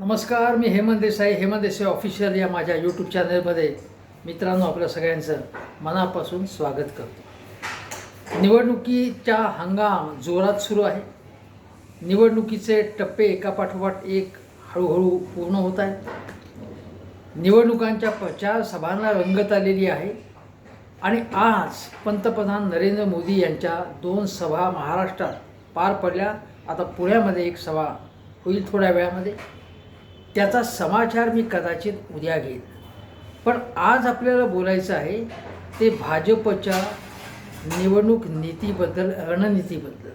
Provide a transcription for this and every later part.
नमस्कार मी हेमंत देसाई. हेमंत देसाई ऑफिशियल या माझ्या यूट्यूब चॅनलमध्ये मित्रांनो आपल्या सगळ्यांचं मनापासून स्वागत करतो. निवडणुकीचा हंगाम जोरात सुरू आहे. निवडणुकीचे टप्पे एकापाठोपाठ एक हळूहळू पूर्ण होत आहेत. निवडणुकांच्या प्रचार सभांना रंगत आलेली आहे. आणि आज पंतप्रधान नरेंद्र मोदी यांच्या दोन सभा महाराष्ट्रात पार पडल्या. आता पुण्यामध्ये एक सभा होईल थोड्या वेळामध्ये. त्याचा समाचार मी कदाचित उद्या घेईन. पण आज आपल्याला बोलायचं आहे ते भाजपच्या निवडणूक नीतीबद्दल रणनीतीबद्दल.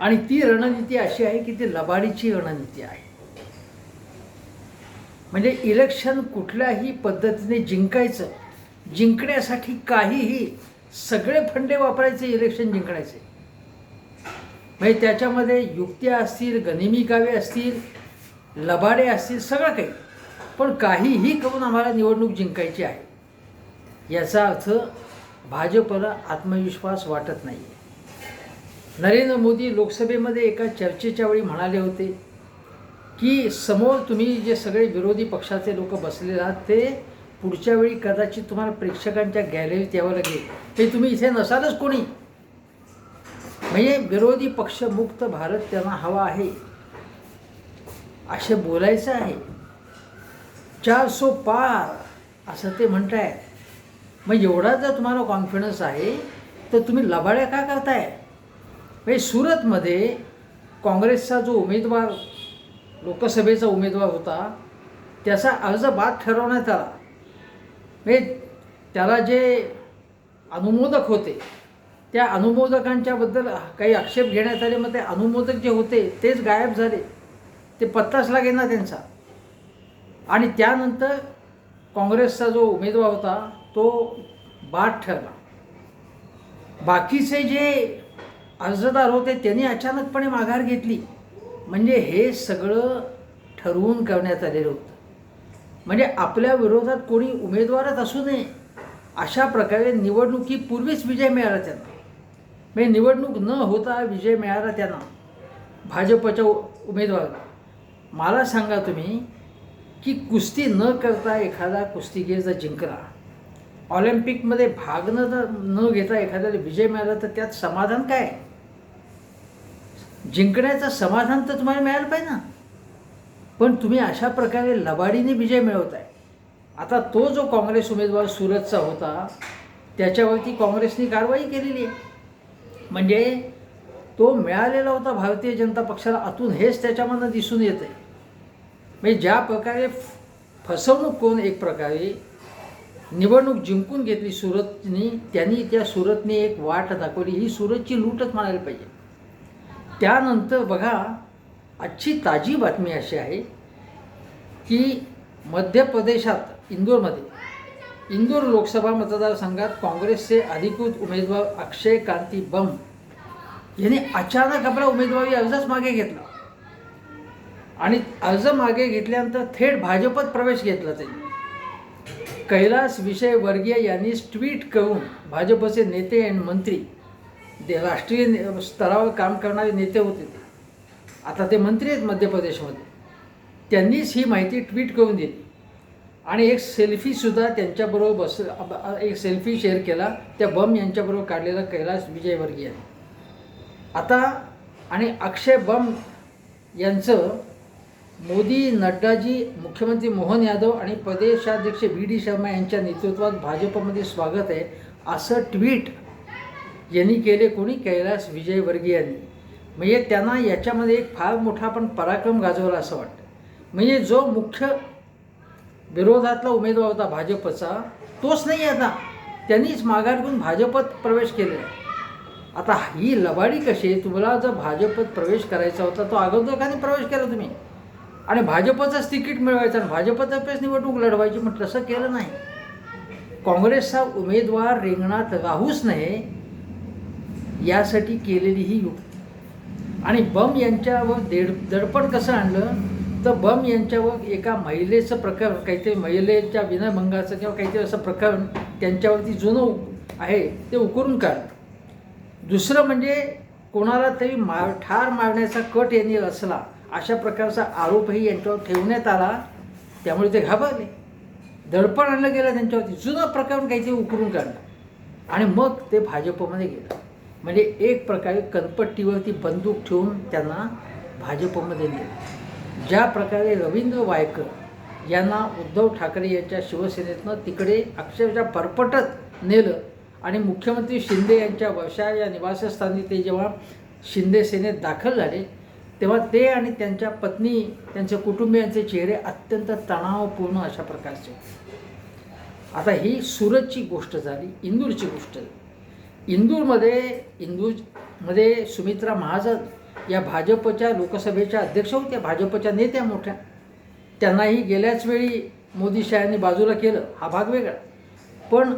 आणि ती रणनीती अशी आहे की ती लबाडीची रणनीती आहे. म्हणजे इलेक्शन कुठल्याही पद्धतीने जिंकायचं जिंकण्यासाठी काहीही सगळे फंडे वापरायचे इलेक्शन जिंकण्याचे. म्हणजे त्याच्यामध्ये युक्त्या असतील गनिमी कावे असतील लबाडे असतील सगळं काही. पण काहीही करून आम्हाला निवडणूक जिंकायची आहे. याचा अर्थ भाजपला आत्मविश्वास वाटत नाही नरेंद्र मोदी लोकसभेमध्ये एका चर्चेच्या वेळी म्हणाले होते की समोर तुम्ही जे सगळे विरोधी पक्षाचे लोक बसलेले आहात ते पुढच्या वेळी कदाचित तुम्हाला प्रेक्षकांच्या गॅलरीत यावं लागेल. ते तुम्ही इथे नसालच कोणी. म्हणजे विरोधी पक्षमुक्त भारत त्यांना हवा आहे. असे बोलायचं आहे. चार सो पार असं ते म्हणताय मग एवढा जर तुम्हाला कॉन्फिडन्स आहे तर तुम्ही लबाड्या का करताय? म्हणजे सुरतमध्ये काँग्रेसचा जो उमेदवार लोकसभेचा उमेदवार होता त्याचा अर्ज बाद ठरवण्यात आला. म्हणजे त्याला जे अनुमोदक होते त्या अनुमोदकांच्याबद्दल काही आक्षेप घेण्यात आले मग ते अनुमोदक जे होते तेच गायब झाले. ते पत्ताच लागेल ना त्यांचा. आणि त्यानंतर काँग्रेसचा जो उमेदवार होता तो बाद ठरला. बाकीचे जे अर्जदार होते त्यांनी अचानकपणे माघार घेतली. म्हणजे हे सगळं ठरवून करण्यात आलेलं होतं. म्हणजे आपल्या विरोधात कोणी उमेदवारच असू नये अशा प्रकारे निवडणुकीपूर्वीच विजय मिळाला त्यांना. म्हणजे निवडणूक न होता विजय मिळाला त्यांना भाजपच्या उमेदवाराला. मला सांगा तुम्ही की कुस्ती न करता एखादा कुस्तीगीर जर जिंकला. ऑलिम्पिकमध्ये भाग न जर न घेता एखाद्याला विजय मिळाला तर त्यात समाधान काय? जिंकण्याचं समाधान तर तुम्हाला मिळालं पाहिजे ना. पण तुम्ही अशा प्रकारे लबाडीने विजय मिळवत आहे आता तो जो काँग्रेस उमेदवार सुरतचा होता त्याच्यावरती काँग्रेसने कारवाई केलेली आहे. म्हणजे तो मिळालेला होता भारतीय जनता पक्षाला आतून हेच त्याच्यामधनं दिसून येत आहे म्हणजे ज्या प्रकारे फसवणूक करून एक प्रकारे निवडणूक जिंकून घेतली सुरतनी त्यांनी त्या सुरतने एक वाट दाखवली. ही सुरतची लूटच म्हणायला पाहिजे. त्यानंतर बघा आजची ताजी बातमी अशी आहे की मध्य प्रदेशात इंदोरमध्ये इंदोर लोकसभा मतदारसंघात काँग्रेसचे अधिकृत उमेदवार अक्षय कांती बम यांनी अचानक आपला उमेदवारी अर्जच मागे घेतला. आणि अर्ज मागे घेतल्यानंतर थेट भाजपत प्रवेश घेतला त्यांनी कैलास विषय वर्गीय यांनी ट्विट करून भाजपचे नेते आणि मंत्री ते राष्ट्रीय स्तरावर काम करणारे नेते होते ते. आता ते मंत्री आहेत मध्य प्रदेशमध्ये. त्यांनीच ही माहिती ट्विट करून दिली. आणि एक सेल्फीसुद्धा त्यांच्याबरोबर बस एक सेल्फी शेअर केला. त्या बम यांच्याबरोबर काढलेला कैलास विजयवर्गीय आता आणि अक्षय बम यांचं मोदी नड्डाजी मुख्यमंत्री मोहन यादव आणि प्रदेशाध्यक्ष व्ही डी शर्मा यांच्या नेतृत्वात भाजपमध्ये स्वागत आहे असं ट्विट यांनी केले कोणी? कैलास विजयवर्गीय यांनी म्हणजे त्यांना याच्यामध्ये एक फार मोठा पण पराक्रम गाजवला असं वाटतं. म्हणजे जो मुख्य विरोधातला उमेदवार होता भाजपचा तोच नाही आहे आता. त्यांनीच माघार घेऊन भाजपत प्रवेश केलेला आहे. आता ही लबाडी कशी आहे? तुम्हाला जर भाजपत प्रवेश करायचा होता तो अगोदरकाने प्रवेश केला तुम्ही? आणि भाजपचंच तिकीट मिळवायचं आणि भाजपतर्फेच निवडणूक लढवायची मग तसं केलं नाही. काँग्रेसचा उमेदवार रिंगणात राहूच नये यासाठी केलेली ही युक्ती. आणि बम यांच्यावर देड दडपण कसं आणलं? तर बम यांच्यावर एका महिलेचं प्रकरण काहीतरी महिलेच्या विनयभंगाचं किंवा काहीतरी असं प्रकरण त्यांच्यावरती जुनं आहे ते उकरून काढलं. दुसरं म्हणजे कोणाला तरी मार ठार मारण्याचा कट यांनी असला अशा प्रकारचा आरोपही यांच्यावर ठेवण्यात आला. त्यामुळे ते घाबरले. दडपण आणलं गेलं त्यांच्यावरती. जुनं प्रकरण काहीतरी उकरून काढलं. आणि मग ते भाजपमध्ये गेलं. म्हणजे एक प्रकारे कनपट्टीवरती बंदूक ठेवून त्यांना भाजपमध्ये नेलं. ज्या प्रकारे रवींद्र वायकर यांना उद्धव ठाकरे यांच्या शिवसेनेतनं तिकडे अक्षरशः परपटत नेलं आणि मुख्यमंत्री शिंदे यांच्या वर्षा या निवासस्थानी ते जेव्हा शिंदे सेनेत दाखल झाले तेव्हा ते आणि त्यांच्या पत्नी त्यांच्या कुटुंबियांचे चेहरे अत्यंत तणावपूर्ण अशा प्रकारचे. आता ही सुरतची गोष्ट झाली इंदूरची गोष्ट इंदूरमध्ये इंदूरमध्ये सुमित्रा महाजन या भाजपच्या लोकसभेच्या अध्यक्ष होत्या भाजपच्या नेत्या मोठ्या. त्यांनाही गेल्याच वेळी मोदी शहानी बाजूला केलं हा भाग वेगळा. पण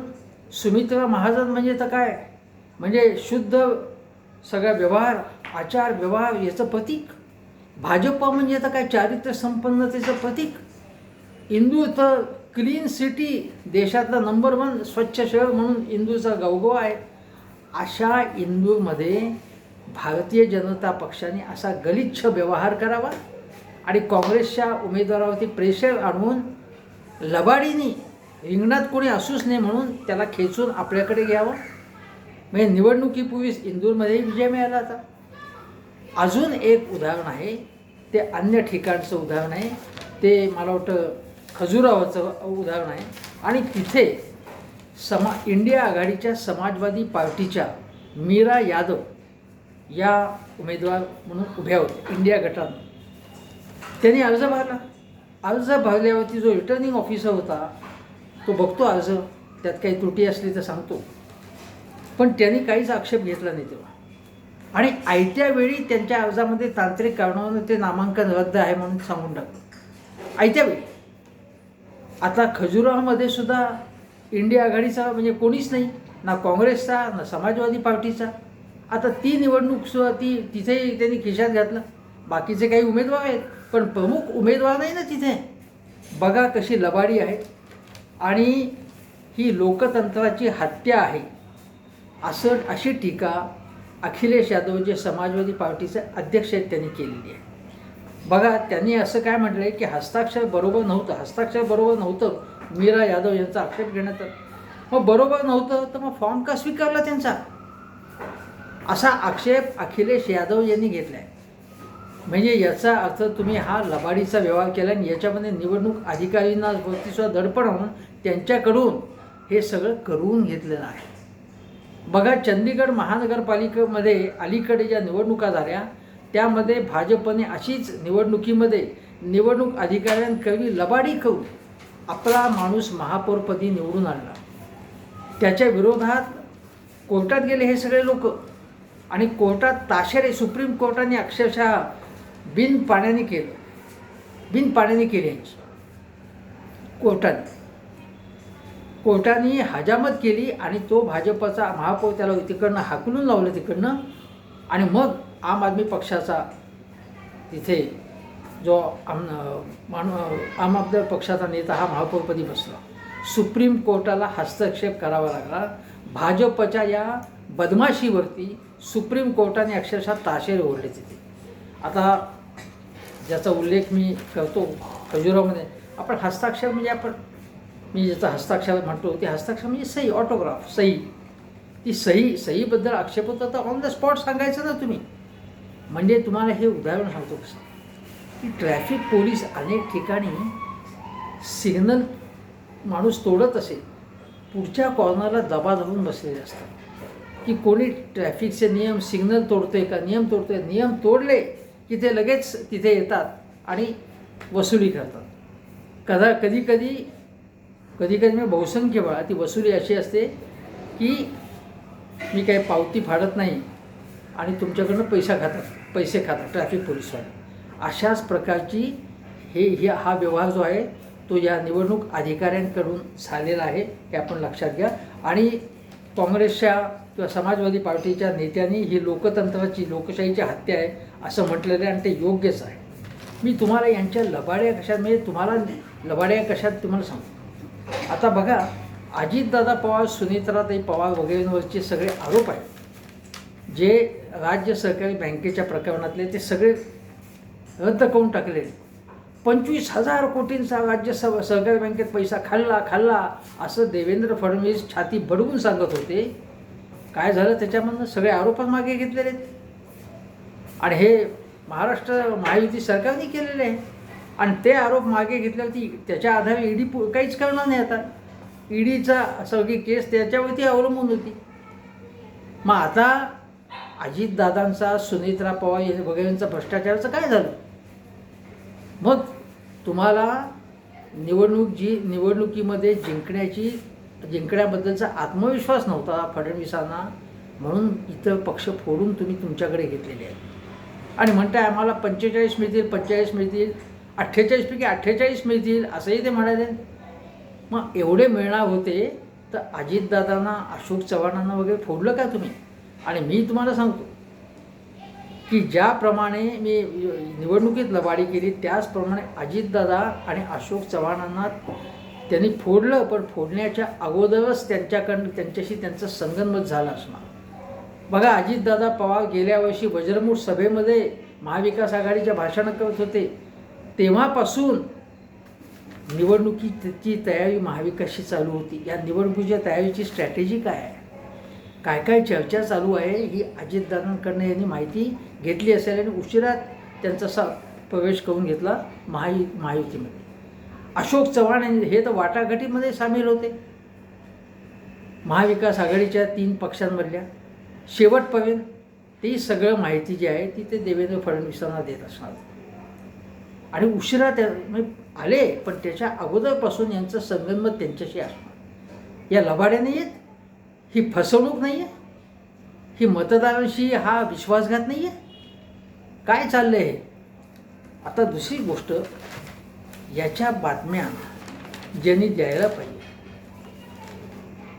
सुमित्रा महाजन म्हणजे तर काय? म्हणजे शुद्ध सगळा व्यवहार आचार व्यवहार याचं प्रतीक. भाजपा म्हणजे तर काय चारित्र्य संपन्नतेचं प्रतीक? इंदूर तर क्लीन सिटी देशातला नंबर वन स्वच्छ शहर म्हणून इंदूरचा गौगव आहे. अशा इंदूरमध्ये भारतीय जनता पक्षाने असा गलिच्छ व्यवहार करावा आणि काँग्रेसच्या उमेदवारावरती प्रेशर आणून लबाडीने रिंगणात कोणी असूच नाही म्हणून त्याला खेचून आपल्याकडे घ्यावं. म्हणजे निवडणुकीपूर्वीच इंदूरमध्येही विजय मिळाला होता. अजून एक उदाहरण आहे ते अन्य ठिकाणचं उदाहरण आहे. ते मला वाटतं खजुरावाचं उदाहरण आहे. आणि तिथे समा इंडिया आघाडीच्या समाजवादी पार्टीच्या मीरा यादव या उमेदवार म्हणून उभ्या होत्या इंडिया गटानं त्यांनी अर्ज भरला. अर्ज भरल्यावरती जो रिटर्निंग ऑफिसर होता तो बघतो अर्ज त्यात काही त्रुटी असली तर सांगतो. पण त्यांनी काहीच आक्षेप घेतला नाही तेव्हा. आणि आयत्या वेळी त्यांच्या अर्जामध्ये तांत्रिक कारणावरून ते नामांकन रद्द आहे म्हणून सांगून टाकलं. आयत्या वेळी. आता खजुराहामध्ये सुद्धा इंडिया आघाडीचा म्हणजे कोणीच नाही. ना काँग्रेसचा ना समाजवादी पार्टीचा. आता ती निवडणूक सुद्धा ती तिथेही त्यांनी खिशात घातलं. बाकीचे काही उमेदवार आहेत. पण प्रमुख उमेदवार नाही ना तिथे. बघा कशी लबाडी आहे. आणि ही लोकतंत्राची हत्या आहे. असं अशी टीका अखिलेश यादव जे समाजवादी पार्टीचे अध्यक्ष आहेत त्यांनी केलेली आहे. बघा त्यांनी असं काय म्हटलं आहे की हस्ताक्षर बरोबर नव्हतं. हस्ताक्षर बरोबर नव्हतं मीरा यादव यांचा आक्षेप घेण्यात मग बरोबर नव्हतं तर मग फॉर्म का स्वीकारला त्यांचा? असा आक्षेप अखिलेश यादव यांनी घेतला आहे म्हणजे याचा अर्थ तुम्ही हा लबाडीचा व्यवहार केला आणि याच्यामध्ये निवडणूक अधिकारींना वरतीसुद्धा दडपण होऊन त्यांच्याकडून हे सगळं करून घेतलेलं आहे. बघा चंदीगड महानगरपालिकेमध्ये अलीकडे ज्या निवडणुका झाल्या त्यामध्ये भाजपने अशीच निवडणुकीमध्ये निवडणूक अधिकाऱ्यांकरवी लबाडी करून आपला माणूस महापौरपदी निवडून आणला. त्याच्या विरोधात कोर्टात गेले हे सगळे लोक. आणि कोर्टात ताशेरे सुप्रीम कोर्टाने अक्षरशः बिन पाण्याने केलं. बिन पाण्याने केली यांची. कोर्टात कोर्टाने हजामत केली आणि तो भाजपचा महापौर त्याला तिकडनं हाकलून लावलं तिकडनं. आणि मग आम आदमी पक्षाचा तिथे जो आम माणू आम आदमी पक्षाचा नेता हा महापौरपदी बसला. सुप्रीम कोर्टाला हस्तक्षेप करावा लागला. भाजपच्या या बदमाशीवरती सुप्रीम कोर्टाने अक्षरशः ताशेर ओढले तिथे. आता ज्याचा उल्लेख मी करतो खजुरामध्ये आपण हस्ताक्षर म्हणजे आपण मी ज्याचा हस्ताक्षर म्हणतो ते हस्ताक्षर म्हणजे सही ऑटोग्राफ सही. ती सही सहीबद्दल आक्षेप होता तर ऑन द स्पॉट सांगायचं ना तुम्ही. म्हणजे तुम्हाला हे उदाहरण सांगतो कसं. की ट्रॅफिक पोलीस अनेक ठिकाणी सिग्नल माणूस तोडत असेल पुढच्या कॉर्नरला दबा धरून बसलेले असतात. की कोणी ट्रॅफिकचे नियम सिग्नल तोडतोय का नियम तोडतोय? नियम तोडले की ते लगेच तिथे येतात आणि वसुली करतात. कदा कधी कधी कधी मी बहुसंख्य वेळा ती वसुली अशी असते की मी काही पावती फाडत नाही आणि तुमच्याकडनं पैसा खातात पैसे खातात ट्रॅफिक पोलीसवाले अशाच प्रकारची हे हे हा व्यवहार जो आहे तो या निवडणूक अधिकाऱ्यांकडून झालेला आहे हे आपण लक्षात घ्या. आणि काँग्रेसच्या किंवा समाजवादी पार्टीच्या नेत्यांनी ही लोकतंत्राची लोकशाहीची हत्या आहे असं म्हटलेलं आहे आणि ते योग्यच आहे. मी तुम्हाला यांच्या लबाड्या कशात म्हणजे तुम्हाला लबाड्या कशात तुम्हाला सांगतो. आता बघा अजितदादा पवार सुनीत्राताई पवार वगैरेंवरचे सगळे आरोप आहेत. जे राज्य सहकारी बँकेच्या प्रकरणातले ते सगळे रद्द करून टाकले. पंचवीस हजार कोटींचा राज्य सह सहकारी बँकेत पैसा खाल्ला खाल्ला असं देवेंद्र फडणवीस छाती बडवून सांगत होते. काय झालं त्याच्यामधनं? सगळे आरोपच मागे घेतलेले आहेत. आणि हे महाराष्ट्र महायुती सरकारने केलेले आहे आणि ते आरोप मागे घेतल्यावरती त्याच्या आधारे ईडी पु काहीच करणार नाही आता. ईडीचा सगळी केस त्याच्यावरती अवलंबून होती. मग आता अजितदादांचा सुनीत्रा पवार हे वगैरेंचा भ्रष्टाचाराचं काय झालं? मग तुम्हाला निवडणूक जी निवडणुकीमध्ये जिंकण्याची जिंकण्याबद्दलचा आत्मविश्वास नव्हता फडणवीसांना. म्हणून इतर पक्ष फोडून तुम्ही तुमच्याकडे घेतलेले आहेत. आणि म्हणताय आम्हाला पंचेचाळीस मिळतील पंचेचाळीस मिळतील. अठ्ठेचाळीसपैकी अठ्ठेचाळीस मिळतील असंही ते म्हणाले मग एवढे मिळणार होते तर अजितदादांना अशोक चव्हाणांना वगैरे फोडलं का तुम्ही? आणि मी तुम्हाला सांगतो की ज्याप्रमाणे मी निवडणुकीत लबाडी केली त्याचप्रमाणे अजितदादा आणि अशोक चव्हाणांना त्यांनी फोडलं पण फोडण्याच्या अगोदरच त्यांच्याकडनं त्यांच्याशी त्यांचं संगनमत झालं असणार. बघा अजितदादा पवार गेल्या वर्षी वज्रमूठ सभेमध्ये महाविकास आघाडीच्या भाषणं करत होते. तेव्हापासून निवडणुकीची तयारी महाविकासची चालू होती. या निवडणुकीच्या तयारीची स्ट्रॅटेजी काय आहे? काय काय चर्चा चालू आहे ही अजितदादांकडनं यांनी माहिती घेतली असेल आणि उशिरात त्यांचा सा प्रवेश करून घेतला महायु महायुतीमध्ये. अशोक चव्हाण यांनी- हे तर वाटाघाटीमध्ये सामील होते. महाविकास आघाडीच्या तीन पक्षांमधल्या शेवटपर्यंत ती सगळं माहिती जी आहे ती ते देवेंद्र फडणवीसांना देत असणार आणि उशिरा त्या म्हणजे आले पण त्याच्या अगोदरपासून यांचं संगनमत त्यांच्याशी असणार. या लबाड्या नाही आहेत ही फसवणूक नाही आहे ही मतदारांशी हा विश्वासघात नाही आहे काय चाललं आहे आता दुसरी गोष्ट याच्या बातम्या ज्यांनी द्यायला पाहिजे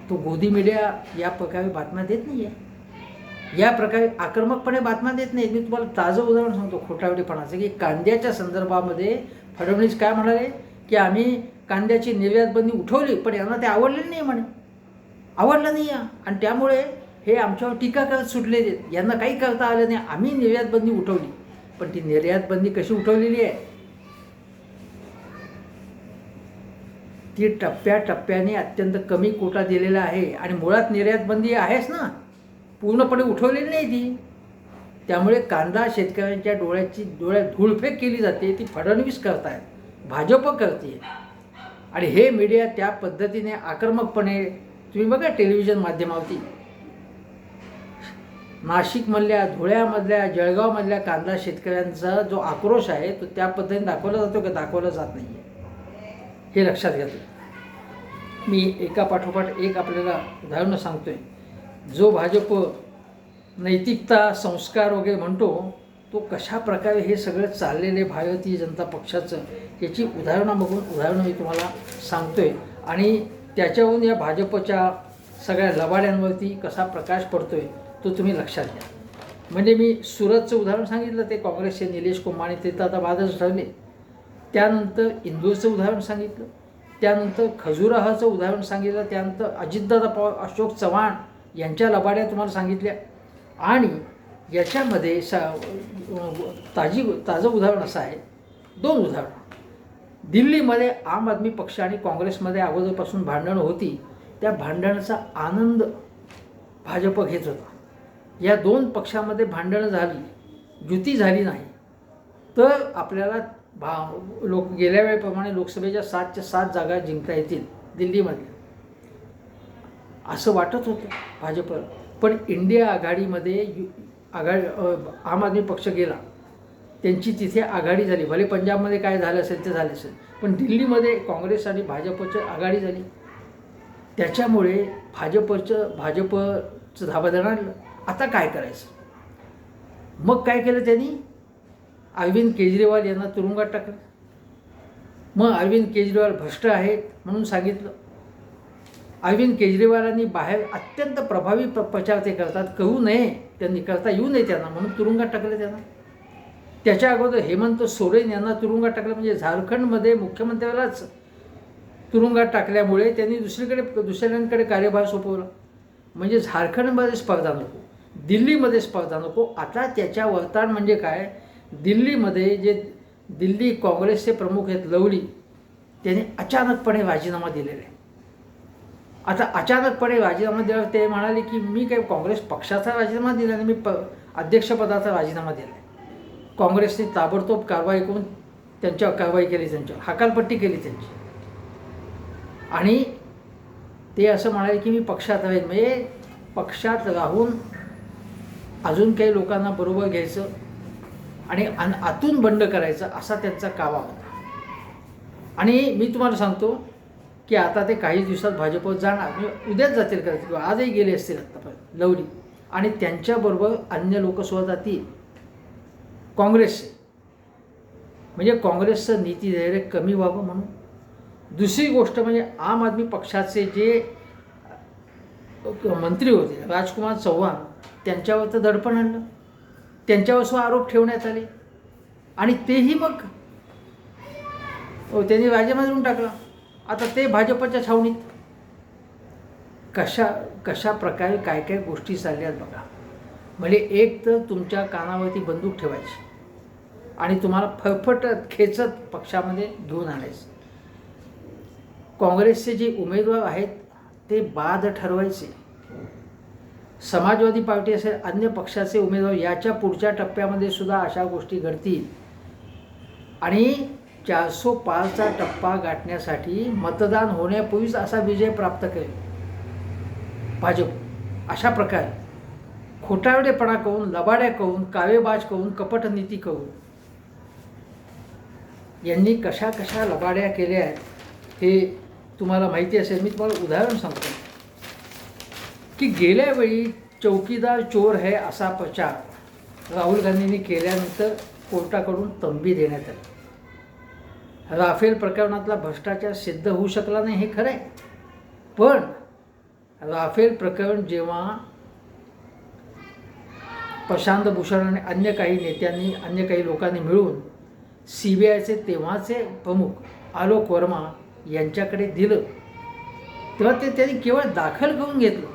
तो गोदी मीडिया या प्रकारे बातम्या देत नाही आहे या प्रकारे आक्रमकपणे बातम्या देत नाही मी तुम्हाला ताजं उदाहरण सांगतो खोटावडीपणाचं की कांद्याच्या संदर्भामध्ये फडणवीस काय म्हणाले? की आम्ही कांद्याची निर्यातबंदी उठवली पण यांना ते आवडलेलं नाही म्हणे. आवडलं नाही. आहे. आणि त्यामुळे हे आमच्यावर टीका करत सुटले यांना काही करता आलं नाही. आम्ही निर्यातबंदी उठवली. पण ती निर्यातबंदी कशी उठवलेली आहे? ती टप्प्याटप्प्याने अत्यंत कमी कोटा दिलेला आहे. आणि मुळात निर्यातबंदी आहेच ना? पूर्णपणे उठवलेली नाही ती. त्यामुळे कांदा शेतकऱ्यांच्या डोळ्याची डोळ्यात धूळफेक केली जाते ती फडणवीस करतायत भाजप करते आणि हे मीडिया त्या पद्धतीने आक्रमकपणे तुम्ही बघा टेलिव्हिजन माध्यमावरती. नाशिकमधल्या धुळ्यामधल्या जळगावमधल्या कांदा शेतकऱ्यांचा जो आक्रोश आहे तो त्या पद्धतीने दाखवला जातो का दाखवला जात नाही आहे हे लक्षात घेतो मी एका पाठोपाठ एक आपल्याला उदाहरणं सांगतोय. जो भाजप नैतिकता संस्कार वगैरे म्हणतो तो कशा प्रकारे हे सगळं चाललेले भारतीय जनता पक्षाचं याची उदाहरणं बघून उदाहरणं मी तुम्हाला सांगतो आहे आणि त्याच्यावरून या भाजपच्या सगळ्या लबाड्यांवरती कसा प्रकाश पडतो आहे तो तुम्ही लक्षात घ्या. म्हणजे मी सुरतचं उदाहरण सांगितलं ते काँग्रेसचे निलेश कुंभाणे ते तर आता बादच ठरले त्यानंतर इंदूरचं उदाहरण सांगितलं. त्यानंतर खजुराहाचं उदाहरण सांगितलं. त्यानंतर अजितदादा पवार अशोक चव्हाण यांच्या लबाड्या तुम्हाला सांगितल्या. आणि याच्यामध्ये सा ताजी ताजं उदाहरण असं आहे. दोन उदाहरणं. दिल्लीमध्ये आम आदमी पक्ष आणि काँग्रेसमध्ये अगोदरपासून भांडणं होती. त्या भांडणाचा आनंद भाजप घेत होता. या दोन पक्षामध्ये भांडणं झाली. युती झाली नाही. तर आपल्याला भा लोक गेल्या वेळेप्रमाणे लोकसभेच्या सातच्या सात जागा जिंकता येतील दिल्लीमध्ये. असं वाटत होतं भाजप. पण इंडिया आघाडीमध्ये यु आघाडी आम आदमी पक्ष गेला. त्यांची तिथे आघाडी झाली. भले पंजाबमध्ये काय झालं असेल ते झालं असेल. पण दिल्लीमध्ये काँग्रेस आणि भाजपची आघाडी झाली. त्याच्यामुळे भाजपचं भाजपचं धाबाधन आणलं. आता काय करायचं? मग काय केलं त्यांनी? अरविंद केजरीवाल यांना तुरुंगात टाकलं. मग अरविंद केजरीवाल भ्रष्ट आहेत म्हणून सांगितलं. अरविंद केजरीवालांनी बाहेर अत्यंत प्रभावी प्र प्रचार ते करतात. करू नये. त्यांनी करता येऊ नये त्यांना. म्हणून तुरुंगात टाकलं त्यांना. त्याच्या अगोदर हेमंत सोरेन यांना तुरुंगात टाकलं. म्हणजे झारखंडमध्ये मुख्यमंत्र्यालाच तुरुंगात टाकल्यामुळे त्यांनी दुसरीकडे दुसऱ्यांकडे कार्यभार सोपवला. म्हणजे झारखंडमध्ये स्पर्धा नको. दिल्लीमध्ये स्पर्धा नको. आता त्याच्या वर्तान म्हणजे काय? दिल्लीमध्ये जे दिल्ली काँग्रेसचे प्रमुख आहेत लवली त्यांनी अचानकपणे राजीनामा दिलेला आहे. आता अचानकपणे राजीनामा दिला ते म्हणाले की मी काही काँग्रेस पक्षाचा राजीनामा दिला नाही मी प अध्यक्षपदाचा राजीनामा दिला आहे काँग्रेसने ताबडतोब कारवाई करून त्यांच्यावर कारवाई केली त्यांच्यावर हकालपट्टी केली त्यांची. आणि ते असं म्हणाले की मी पक्षात राहील म्हणजे पक्षात राहून अजून काही लोकांना बरोबर घ्यायचं आणि आतून बंड करायचं असा त्यांचा कावा होता. आणि मी तुम्हाला सांगतो की आता ते काही दिवसात भाजपवर जाणार. म्हणजे उद्याच जातील कदाचित किंवा आजही गेले असतील आत्तापर्यंत लवली. आणि त्यांच्याबरोबर अन्य लोकसुद्धा जातील. काँग्रेसचे. म्हणजे काँग्रेसचं नीतीधैर्य कमी व्हावं म्हणून. दुसरी गोष्ट म्हणजे आम आदमी पक्षाचे जे मंत्री होते राजकुमार चव्हाण त्यांच्यावर तर दडपण आणलं. त्यांच्यावर सुद्धा आरोप ठेवण्यात आले. आणि तेही मग हो त्यांनी राजीनामा देऊन टाकला. आता ते भाजपच्या छावणीत. कशा कशा प्रकारे काय काय गोष्टी चालल्या आहेत बघा. म्हणजे एक तर तुमच्या कानावरती बंदूक ठेवायची. आणि तुम्हाला फळफटत खेचत पक्षामध्ये घेऊन आणायचं. काँग्रेसचे जे उमेदवार आहेत ते बाद ठरवायचे. समाजवादी पार्टी असेल अन्य पक्षाचे उमेदवार याच्या पुढच्या टप्प्यामध्ये सुद्धा अशा गोष्टी घडतील. आणि चारसो पाचचा टप्पा गाठण्यासाठी मतदान होण्यापूर्वीच असा विजय प्राप्त करेल भाजप अशा प्रकारे खोटारडेपणा करून लबाड्या करून कावेबाज करून कपटनीती करून यांनी कशा कशा लबाड्या केल्या आहेत हे तुम्हाला माहिती असेल. मी तुम्हाला उदाहरण सांगतो. की गेल्या वेळी चौकीदार चोर है असा प्रचार राहुल गांधींनी केल्यानंतर कोर्टाकडून तंबी देण्यात आली. राफेल प्रकरणातला भ्रष्टाचार सिद्ध होऊ शकला नाही हे खरं आहे. पण राफेल प्रकरण जेव्हा प्रशांत भूषण आणि अन्य काही नेत्यांनी अन्य काही लोकांनी मिळून सी बी आयचे तेव्हाचे प्रमुख आलोक वर्मा यांच्याकडे दिलं तेव्हा ते त्यांनी केवळ दाखल करून घेतलं.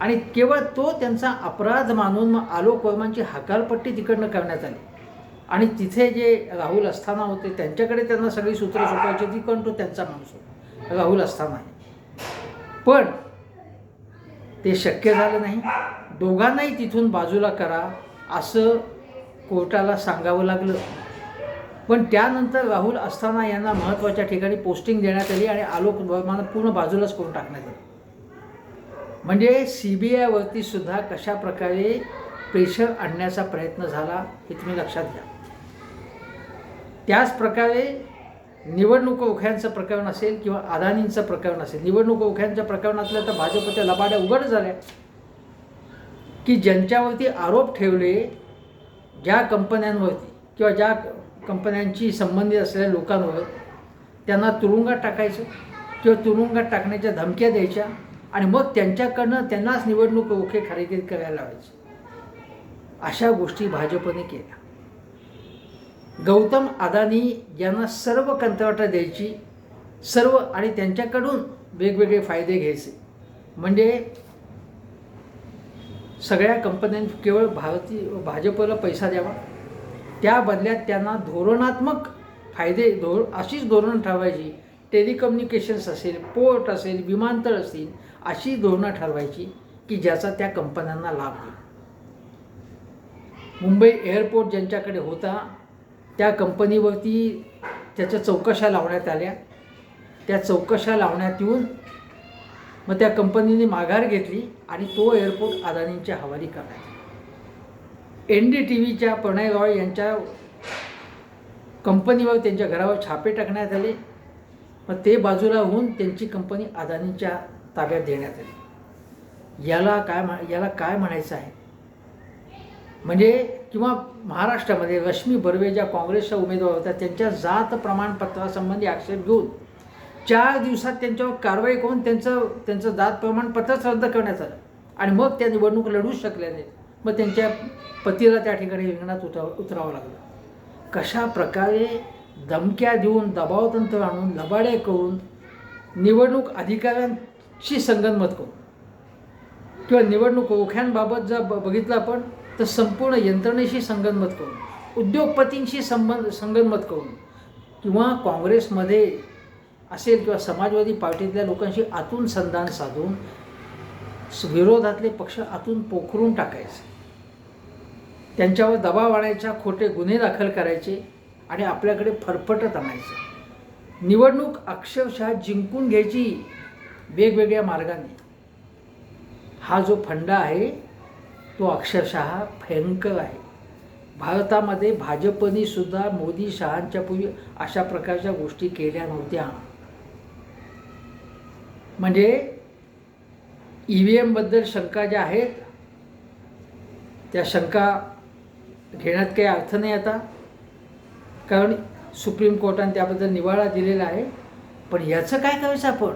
आणि केवळ तो त्यांचा अपराध मानून मग आलोक वर्मांची हकालपट्टी तिकडनं करण्यात आली. आणि तिथे जे राहुल अस्थाना होते त्यांच्याकडे त्यांना सगळी सूत्र सोपवायची ती पण तो त्यांचा माणूस होता. राहुल अस्थाना आहे. पण ते शक्य झालं नाही. दोघांनाही तिथून बाजूला करा असं कोर्टाला सांगावं लागलं. पण त्यानंतर राहुल असताना यांना महत्त्वाच्या ठिकाणी पोस्टिंग देण्यात आली आणि आलोक वर्मानं पूर्ण बाजूलाच करून टाकण्यात आलं. म्हणजे सी बी आयवरतीसुद्धा कशाप्रकारे कशा प्रकारे प्रेशर आणण्याचा प्रयत्न झाला हे तुम्ही लक्षात घ्या. त्याच प्रकारे निवडणूक ओख्यांचं प्रकरण असेल किंवा अदानींचं प्रकरण असेल निवडणूक ओख्यांच्या प्रकरणातल्या तर भाजपच्या लबाड्या उघड झाल्या. की ज्यांच्यावरती आरोप ठेवले ज्या कंपन्यांवरती किंवा ज्या कंपन्यांची संबंधित असलेल्या लोकांवर त्यांना तुरुंगात टाकायचं किंवा तुरुंगात टाकण्याच्या धमक्या द्यायच्या आणि मग त्यांच्याकडनं त्यांनाच निवडणूक ओखे खरेदी करायला लावायचे. अशा गोष्टी भाजपने केल्या. गौतम अदानी यांना सर्व कंत्राटं द्यायची सर्व आणि त्यांच्याकडून वेगवेगळे फायदे घ्यायचे. म्हणजे सगळ्या कंपन्यांनी केवळ भारतीय भाजपला पैसा द्यावा. त्या बदल्यात त्यांना धोरणात्मक फायदे धोर अशीच धोरणं ठरवायची. टेलिकम्युनिकेशन्स असेल पोर्ट असेल विमानतळ असतील अशी धोरणं ठरवायची की ज्याचा त्या कंपन्यांना लाभ होईल. मुंबई एअरपोर्ट ज्यांच्याकडे होता त्या कंपनीवरती त्याच्या चौकशा लावण्यात आल्या. त्या चौकशा लावण्यात येऊन मग त्या कंपनीने माघार घेतली आणि तो एअरपोर्ट अदानींच्या हवाली करण्यात एन डी टी व्हीच्या प्रणय रॉय यांच्या कंपनीवर त्यांच्या घरावर छापे टाकण्यात आले. मग ते बाजूला होऊन त्यांची कंपनी अदानीच्या ताब्यात देण्यात आली. याला काय म्हा याला काय म्हणायचं आहे? म्हणजे किंवा महाराष्ट्रामध्ये रश्मी बर्वे ज्या काँग्रेसच्या उमेदवार होत्या त्यांच्या जात प्रमाणपत्रासंबंधी आक्षेप घेऊन चार दिवसात त्यांच्यावर कारवाई करून त्यांचं त्यांचं जात प्रमाणपत्रच रद्द करण्यात आलं. आणि मग त्या निवडणूक लढूच शकल्या नाहीत मग त्यांच्या पतीला त्या ठिकाणी रिंगणात उतराव उतरावं लागलं. कशा प्रकारे धमक्या देऊन दबावतंत्र आणून लबाड्या करून निवडणूक अधिकाऱ्यांशी संगनमत करून किंवा निवडणूक ओख्यांबाबत जर ब बघितलं आपण तर संपूर्ण यंत्रणेशी संगनमत करून उद्योगपतींशी संबंध संगनमत करून किंवा काँग्रेसमध्ये असेल किंवा समाजवादी पार्टीतल्या लोकांशी आतून संधान साधून विरोधातले पक्ष आतून पोखरून टाकायचे. त्यांच्यावर दबाव आणायचा खोटे गुन्हे दाखल करायचे आणि आपल्याकडे फरफटत आणायचं. निवडणूक अक्षरशः जिंकून घ्यायची वेगवेगळ्या मार्गाने. हा जो फंडा आहे तो अक्षरशः भयंकर आहे. भारतामध्ये भाजपनी सुद्धा मोदी शहांच्या पूर्वी अशा प्रकारच्या गोष्टी केल्या नव्हत्या. म्हणजे ई व्ही एमबद्दल शंका ज्या आहेत त्या शंका घेण्यात काही अर्थ नाही आता. कारण सुप्रीम कोर्टाने त्याबद्दल निवाळा दिलेला आहे. पण याचं काय करायचं आपण?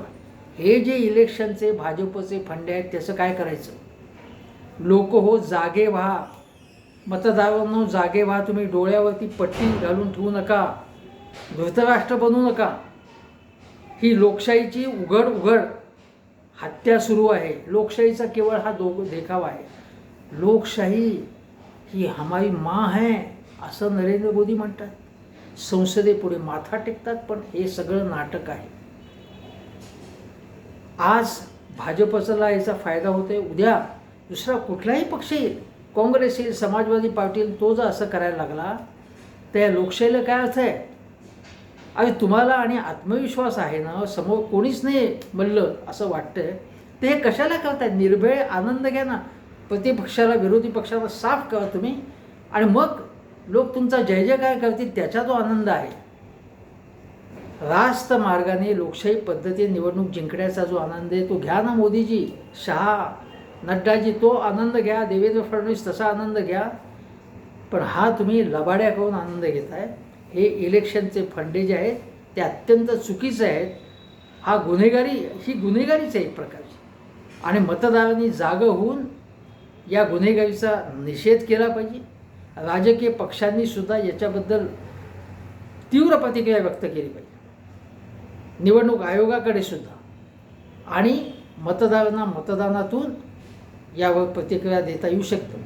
हे जे इलेक्शनचे भाजपचे फंडे आहेत त्याचं काय करायचं? लोक हो जागे व्हा. मतदारांनो जागे व्हा. तुम्ही डोळ्यावरती पट्टी घालून ठेवू नका. धृतराष्ट्र बनू नका. ही लोकशाहीची उघड उघड हत्या सुरू आहे. लोकशाहीचा केवळ हा दो देखावा आहे. लोकशाही ही हमारी माँ है असं नरेंद्र मोदी म्हणतात. संसदेपुढे माथा टेकतात पण हे सगळं नाटक आहे. आज भाजपचा याचा फायदा होतोय उद्या. दुसरा कुठलाही पक्ष येईल काँग्रेस येईल समाजवादी पार्टी येईल तो जर असं करायला लागला तर या लोकशाहीला काय अर्थ आहे? अरे तुम्हाला आणि आत्मविश्वास आहे ना समोर कोणीच नाही म्हणलं असं वाटतंय ते हे कशाला करताय? निर्भय आनंद घ्या ना. प्रतिपक्षाला विरोधी पक्षाला साफ करा तुम्ही. आणि मग लोक तुमचा जय काय करतील त्याचा तो आनंद आहे. रास्त मार्गाने लोकशाही पद्धतीने निवडणूक जिंकण्याचा जो आनंद आहे तो घ्या ना मोदीजी. शहा नड्डाजी तो आनंद घ्या देवेंद्र फडणवीस तसा आनंद घ्या पण हा तुम्ही लबाड्या करून आनंद घेताय. हे इलेक्शनचे फंडे जे आहेत ते अत्यंत चुकीचे आहेत. हा गुन्हेगारी ही गुन्हेगारीच आहे एक प्रकारची. आणि मतदारांनी जागं होऊन या गुन्हेगारीचा निषेध केला पाहिजे. राजकीय पक्षांनी सुद्धा याच्याबद्दल तीव्र प्रतिक्रिया व्यक्त केली पाहिजे. निवडणूक आयोगाकडे सुद्धा. आणि मतदारांना मतदानातून यावर प्रतिक्रिया देता येऊ शकतं.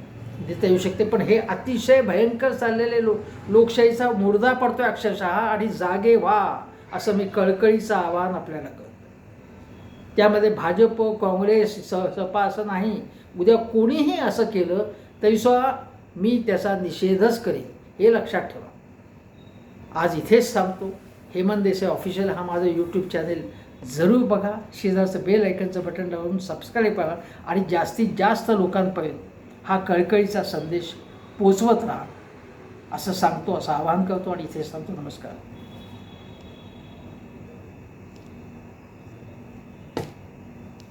देता येऊ शकते. पण हे अतिशय भयंकर चाललेले लो लोकशाहीचा मुर्दा पडतोय अक्षरशः आणि जागे व्हा असं मी कळकळीचं आवाहन आपल्याला करतो. त्यामध्ये भाजप काँग्रेस स सपा असं नाही. उद्या कोणीही असं केलं तरी सुद्धा मी त्याचा निषेधच करेन. हे लक्षात ठेवा. आज इथेच सांगतो हेमंत देसाई ऑफिशियल हा माझं यूट्यूब चॅनेल जरूर बघा. शेजारचं बेल ऐकनचं बटन लावून सबस्क्राईब करा आणि जास्तीत जास्त लोकांपर्यंत हा कळकळीचा संदेश पोचवत राहा. असं सांगतो असं आवाहन करतो आणि इथे सांगतो नमस्कार.